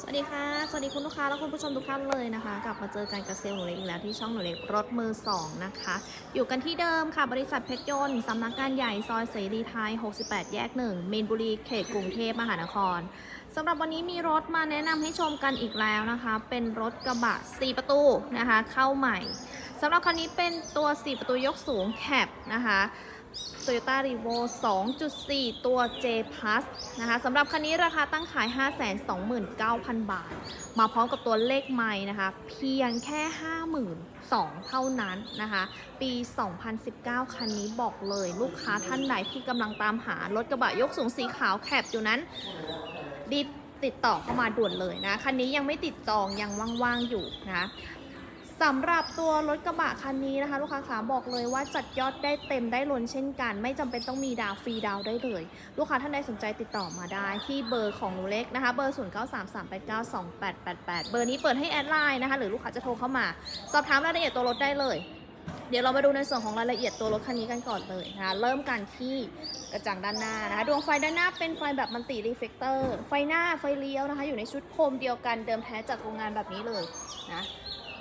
สวัสดีค่ะ สวัสดีคุณลูกค้าและคุณผู้ชมทุกท่านเลยนะคะ กลับมาเจอกันกับเซลล์หนูเล็กอีกแล้วที่ช่องหนูเล็กรถมือสองนะคะ อยู่กันที่เดิมค่ะ บริษัทเพชรยนต์สำนักงานใหญ่ซอยเสรีไทย 68 แยก1มีนบุรีเขตกรุงเทพมหานครสำหรับวันนี้มีรถมาแนะนำให้ชมกันอีกแล้วนะคะ เป็นรถกระบะ 4 ประตูนะคะ เข้าใหม่สำหรับคันนี้เป็นตัว 4 ประตูยกสูงแคปนะคะ Toyota r e v o 2.4 ตัว J Plus นะคะสำหรับคันนี้ราคาตั้งขาย 529,000 บาท มาพร้อมกับตัวเลขไม้นะคะ เพียงแค่ 52,000 เท่านั้นนะคะ ปี 2019 คันนี้บอกเลยลูกค้าท่านใดที่กำลังตามหารถกระบะยกสูงสีขาวแคบอยู่นั้นรีบติดต่อเข้ามาด่วนเลยนะ คันนี้ยังไม่ติดจองยังว่างๆอยู่นะ สำหรับตัวรถกระบะคันนี้นะคะลูกค้าขาบอกเลยว่าจัดยอดได้เต็มได้ล้นเช่นกัน ไม่จำเป็นต้องมีดาวฟรีดาวได้เลย ลูกค้าท่านใดสนใจติดต่อมาได้ที่เบอร์ของหนูเล็กนะคะเบอร์ 0933892888 เบอร์นี้เปิดให้แอดไลน์นะคะหรือลูกค้าจะโทรเข้ามา สอบถามรายละเอียดตัวรถได้เลย เดี๋ยวเรามาดูในส่วนของรายละเอียดตัวรถคันนี้กันก่อนเลยนะคะเริ่มกันที่กระจังด้านหน้านะคะดวงไฟด้านหน้าเป็นไฟแบบมันติรีเฟกเตอร์ไฟหน้าไฟเลี้ยวนะคะอยู่ในชุดโคมเดียวกันเดิมแท้จากโรงงานแบบนี้เลยนะ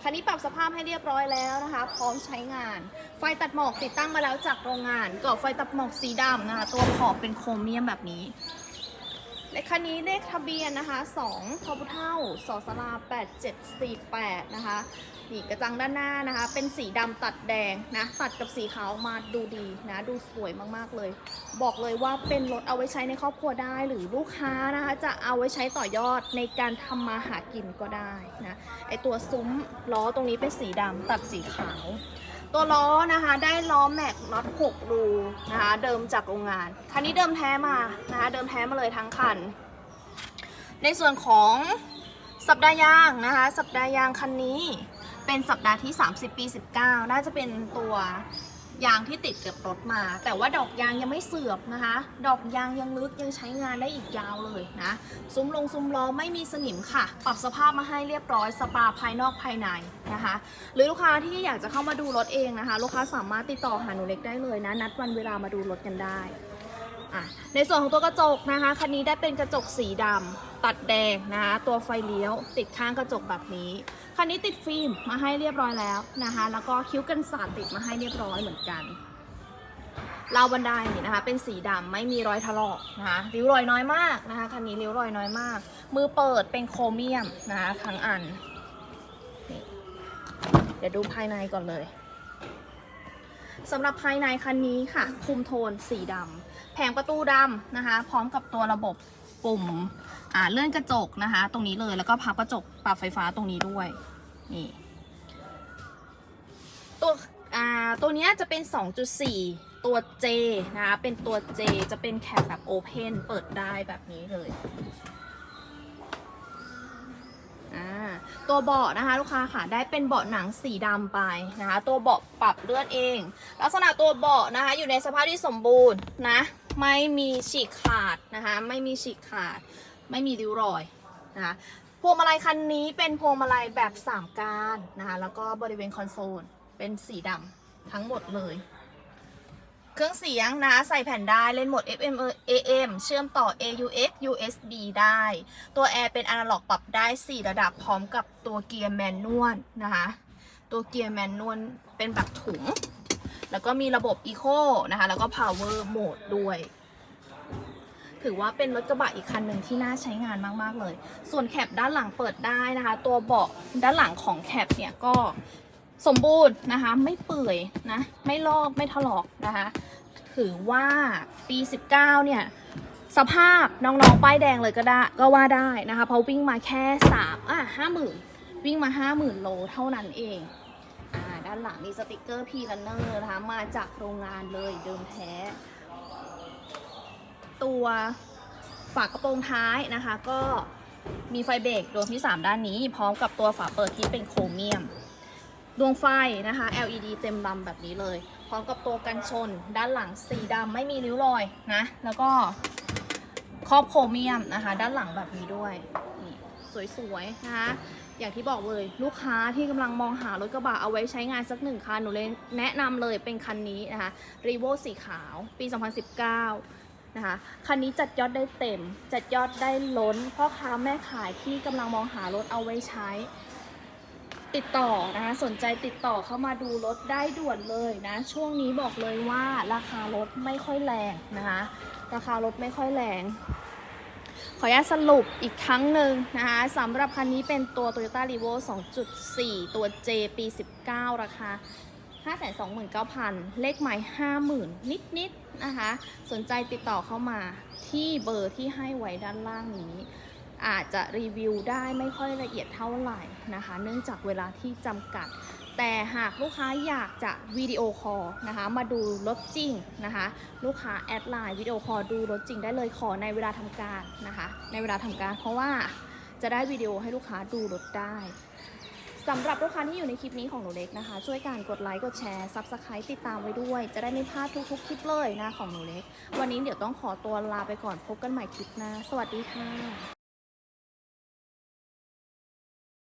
คันนี้ปรับสภาพให้เรียบร้อยแล้วนะคะ พร้อมใช้งาน ไฟตัดหมอกติดตั้งมาแล้วจากโรงงานกรอบไฟตัดหมอกสีดำนะคะ ตัวขอบเป็นโครเมียมแบบนี้ และคันนี้เลขทะเบียนนะคะ2ทอพุเท่าสอสลา8748 นะคะ นี่กระจังด้านหน้านะคะ เป็นสีดำตัดแดงนะ ตัดกับสีขาวมาดูดีนะ ดูสวยมากๆเลย บอกเลยว่าเป็นรถเอาไว้ใช้ในครอบครัวได้ หรือลูกค้านะคะ จะเอาไว้ใช้ต่อยอดในการทำมาหากินก็ได้นะ ไอตัวซุ้มล้อตรงนี้เป็นสีดำตัดสีขาว ตัวล้อนะคะ ได้ล้อแม็กน็อต6รูนะคะ เดิมจากโรงงาน คันนี้เดิมแท้มานะคะ เดิมแท้มาเลยทั้งคัน ในส่วนของสัปดาห์ยางนะคะ สัปดาห์ยางคันนี้เป็นสัปดาห์ที่ 30 ปี 19 น่าจะเป็นตัว ยางที่ติดกับรถมา แต่ว่าดอกยางยังไม่เสื่อมนะคะ ดอกยางยังลึกยังใช้งานได้อีกยาวเลยนะ ซุ้มลงซุ้มล้อไม่มีสนิมค่ะ ปรับสภาพมาให้เรียบร้อยสปาภายนอกภายในนะคะ หรือลูกค้าที่อยากจะเข้ามาดูรถเองนะคะ ลูกค้าสามารถติดต่อหาหนูเล็กได้เลยนะ นัดวันเวลามาดูรถกันได้ อะในส่วนของตัวกระจกนะคะคันนี้ได้เป็นกระจกสีดำตัดแดงนะคะตัวไฟเลี้ยว ติดข้างกระจกแบบนี้คันนี้ติดฟิล์มมาให้เรียบร้อยแล้วนะคะ แล้วก็คิ้วกันสาดติดมาให้เรียบร้อยเหมือนกันราวบันไดนะคะ เป็นสีดำไม่มีรอยถลอกนะคะริ้วรอยน้อยมากนะคะคันนี้ริ้วรอยน้อยมาก มือเปิดเป็นโครเมียมนะคะทั้งอัน เดี๋ยวดูภายในก่อนเลยสำหรับภายในคันนี้ค่ะ คุมโทนสีดำ แผงประตูดำนะคะ พร้อมกับตัวระบบปุ่มอ่าเลื่อนกระจกนะคะ ตรงนี้เลยแล้วก็พับกระจกปรับไฟฟ้าตรงนี้ด้วยนี่ตัวอ่าตัวเนี้ยจะเป็น 2.4 ตัว J นะคะ เป็นตัว J จะเป็นแคปแบบโอเพนเปิดได้แบบนี้เลย อ่าตัวเบาะนะคะ ลูกค้าค่ะได้เป็นเบาะหนังสีดำไปนะคะ ตัวเบาะปรับเลื่อนเอง ลักษณะตัวเบาะนะคะ อยู่ในสภาพที่สมบูรณ์นะ ไม่มีฉีกขาดนะคะ ไม่มีฉีกขาด ไม่มีริ้วรอยนะคะพวงมาลัยคันนี้เป็นพวงมาลัยแบบ3ก้านนะคะ แล้วก็บริเวณคอนโซลเป็นสีดำทั้งหมดเลย เครื่องเสียงนะใส่แผ่นได้เล่นโหมด FM AM เชื่อมต่อ AUX USB ได้ ตัวแอร์เป็นอนาล็อกปรับได้ 4 ระดับพร้อมกับตัวเกียร์แมนนวลนะคะ ตัวเกียร์แมนนวลเป็นแบบถุง แล้วก็มีระบบ Eco นะคะ แล้วก็ Power Mode ด้วย ถือว่าเป็นรถกระบะอีกคันหนึ่งที่น่าใช้งานมาก ๆ เลย ส่วนแคปด้านหลังเปิดได้นะคะ ตัวเบาะด้านหลังของแคปเนี่ยก็ สมบูรณ์นะคะ ไม่เปื่อยนะ ไม่ลอกไม่ถลอกนะคะ ถือว่าปี 19 เนี่ย สภาพน้องๆ ป้ายแดงเลยก็ได้ก็ว่าได้นะคะ เพราะวิ่งมาแค่3อะห้าหมื่นวิ่งมา 50,000 โลเท่านั้นเองอ่าด้านหลังมีสติกเกอร์พีลันเนอร์นะคะมาจากโรงงานเลยเดิมแท้ ตัวฝากระโปรงท้ายนะคะ ก็มีไฟเบรกดวงที่ 3 ด้านนี้ พร้อมกับตัวฝาเปิดที่เป็นโครเมียม ดวงไฟนะคะ LED เต็มลำแบบนี้เลย พร้อมกับตัวกันชนด้านหลังสีดำไม่มีริ้วรอยนะ แล้วก็ครอบโครเมียมนะคะ ด้านหลังแบบนี้ด้วยนี่สวยๆนะคะอย่างที่บอกเลยลูกค้าที่กำลังมองหารถกระบะเอาไว้ใช้งานสักหนึ่งคันหนูเลยแนะนำเลยเป็นคันนี้นะคะรีโวสีขาวปี 2019 นะคะ คันนี้จัดยอดได้เต็ม จัดยอดได้ล้นพ่อค้าแม่ขายที่กำลังมองหารถเอาไว้ใช้ ติดต่อนะคะสนใจติดต่อเข้ามาดูรถได้ด่วนเลยนะ ช่วงนี้บอกเลยว่าราคารถไม่ค่อยแรงนะคะ ราคารถไม่ค่อยแรง ขออนุญาตสรุปอีกครั้งหนึ่งนะคะสำหรับคันนี้เป็นตัว Toyota r e v o 2.4 ตัว J ปี 19 ราคา 529,000 เลขหมาย 50,000 นิดๆนะคะ สนใจติดต่อเข้ามาที่เบอร์ที่ให้ไว้ด้านล่างนี้ อาจจะรีวิวได้ไม่ค่อยละเอียดเท่าไหร่นะคะ เนื่องจากเวลาที่จำกัด แต่หากลูกค้าอยากจะวิดีโอคอลนะคะ มาดูรถจริงนะคะ ลูกค้าแอดไลน์วิดีโอคอลดูรถจริงได้เลยขอในเวลาทำการนะคะ ในเวลาทำการ เพราะว่าจะได้วิดีโอให้ลูกค้าดูรถได้สำหรับลูกค้าที่อยู่ในคลิปนี้ของหนูเล็กนะคะ ช่วยการกดไลค์กดแชร์ซับสไครต์ติดตามไว้ด้วย จะได้ไม่พลาดทุกๆคลิปเลยนะของหนูเล็ก วันนี้เดี๋ยวต้องขอตัวลาไปก่อนพบกันใหม่คลิปหน้า สวัสดีค่ะ